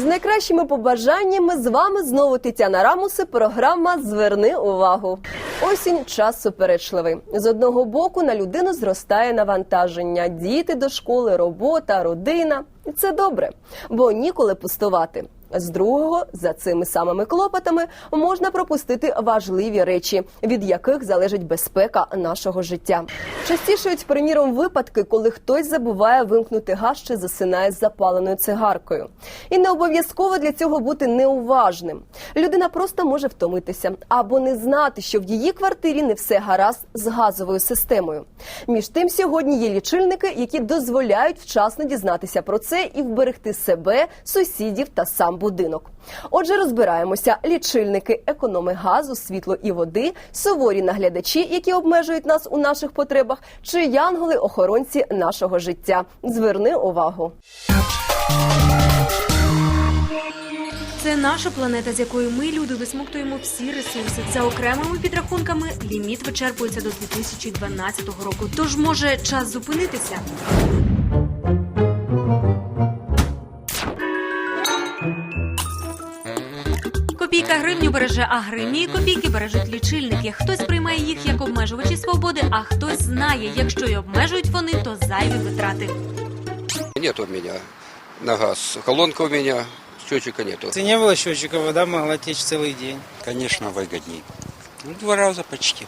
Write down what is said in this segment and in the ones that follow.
З найкращими побажаннями з вами знову Тетяна Рамуси. Програма Зверни увагу. Осінь час суперечливий. З одного боку на людину зростає навантаження: діти до школи, робота, родина. І це добре, бо ніколи пустувати. З другого, за цими самими клопотами можна пропустити важливі речі, від яких залежить безпека нашого життя. Частішають, приміром, випадки, коли хтось забуває вимкнути газ чи засинає з запаленою цигаркою. І не обов'язково для цього бути неуважним. Людина просто може втомитися або не знати, що в її квартирі не все гаразд з газовою системою. Між тим, сьогодні є лічильники, які дозволяють вчасно дізнатися про це і вберегти себе, сусідів та сам будинок. Отже, розбираємося: лічильники, економи газу, світло і води, суворі наглядачі, які обмежують нас у наших потребах, чи янголи-охоронці нашого життя. Зверни увагу. Це наша планета, з якої ми, люди, висмоктуємо всі ресурси. За окремими підрахунками, ліміт вичерпується до 2012 року. Тож, може, час зупинитися? Копійка гривню береже, а гривні і копійки бережуть лічильники. Хтось приймає їх як обмежувачі свободи, а хтось знає, якщо й обмежують вони, то зайві витрати. Нет у меня на газ. Колонка у меня, счетчика нету. Если не было счетчика, вода могла течь целый день. Конечно, выгодней. Ну, два раза почти.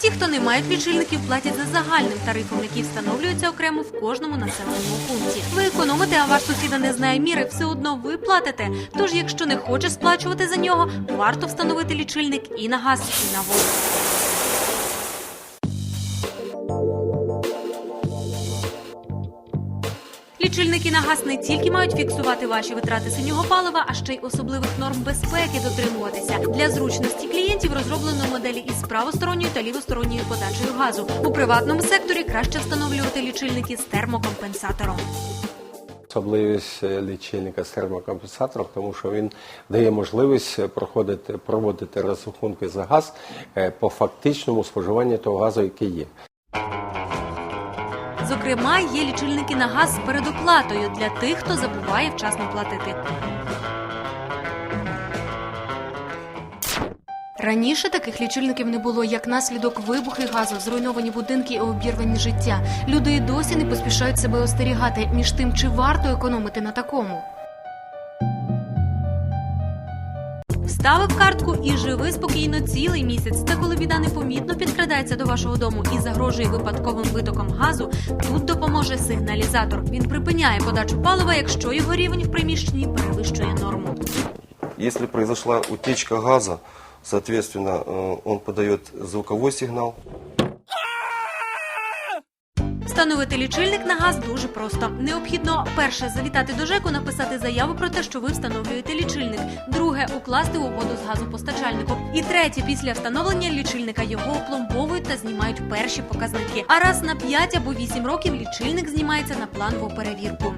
Ті, хто не мають лічильників, платять за загальним тарифом, який встановлюється окремо в кожному населеному пункті. Ви економите, а ваш сусіда не знає міри, все одно ви платите. Тож, якщо не хоче сплачувати за нього, варто встановити лічильник і на газ, і на воду. Лічильники на газ не тільки мають фіксувати ваші витрати синього палива, а ще й особливих норм безпеки дотримуватися. Для зручності клієнтів розроблено моделі із правосторонньою та лівосторонньою подачею газу. У приватному секторі краще встановлювати лічильники з термокомпенсатором. Особливість е, лічильника з термокомпенсатором, тому що він дає можливість е, проходити, проводити розрахунки за газ е, по фактичному споживанню того газу, який є. Зокрема, є лічильники на газ з передоплатою для тих, хто забуває вчасно платити. Раніше таких лічильників не було як наслідок вибухи газу, зруйновані будинки і обірвані життя. Люди і досі не поспішають себе остерігати. Між тим, чи варто економити на такому? Вставив картку і живи спокійно цілий місяць. Та коли біда непомітно підкрадається до вашого дому і загрожує випадковим витоком газу, тут допоможе сигналізатор. Він припиняє подачу палива, якщо його рівень в приміщенні перевищує норму. Если произошла утечка газа, соответственно, він он подает звуковой сигнал. Встановити лічильник на газ дуже просто. Необхідно перше завітати до ЖЕКу, написати заяву про те, що ви встановлюєте лічильник. Друге укласти угоду з газопостачальником. І третє, після встановлення лічильника його опломбовують та знімають перші показники. А раз на 5 або 8 років лічильник знімається на планову перевірку.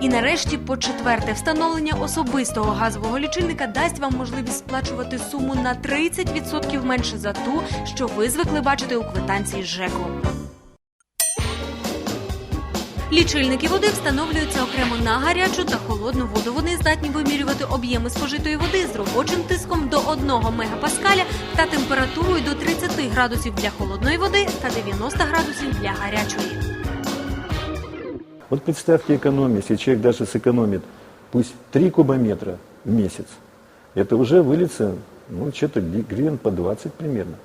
І нарешті, по четверте, встановлення особистого газового лічильника дасть вам можливість сплачувати суму на 30% менше за ту, що ви звикли бачити у квитанції ЖЕКу. Лічильники води встановлюються окремо на гарячу та холодну воду. Вони здатні вимірювати об'єми спожитої води з робочим тиском до 1 мегапаскаля та температурою до 30 градусів для холодної води та 90 градусів для гарячої. Вот представьте экономию, если человек даже сэкономит, пусть 3 кубометра в месяц, это уже выльется, ну, что-то гривен по 20 примерно.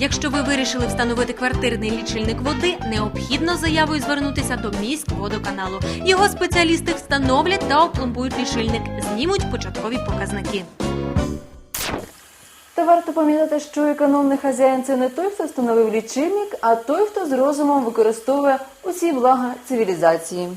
Якщо ви вирішили встановити квартирний лічильник води, необхідно заявою звернутися до міськводоканалу. Його спеціалісти встановлять та опломбують лічильник, знімуть початкові показники. Та варто пам'ятати, що економний хазяїн це не той, хто встановив лічильник, а той, хто з розумом використовує усі блага цивілізації.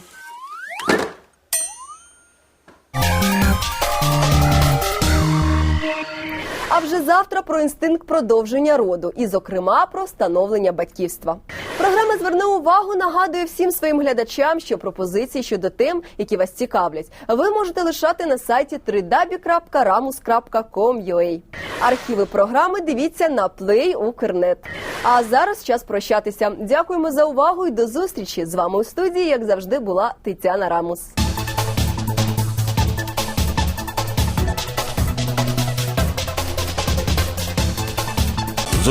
Завтра про інстинкт продовження роду, і, зокрема, про встановлення батьківства. Програма зверне увагу. Нагадує всім своїм глядачам, що пропозиції щодо тем, які вас цікавлять, ви можете лишати на сайті www.ramus.com.ua. Архіви програми дивіться на Play Укрнет. А зараз час прощатися. Дякуємо за увагу і до зустрічі з вами у студії, як завжди, була Тетяна Рамус.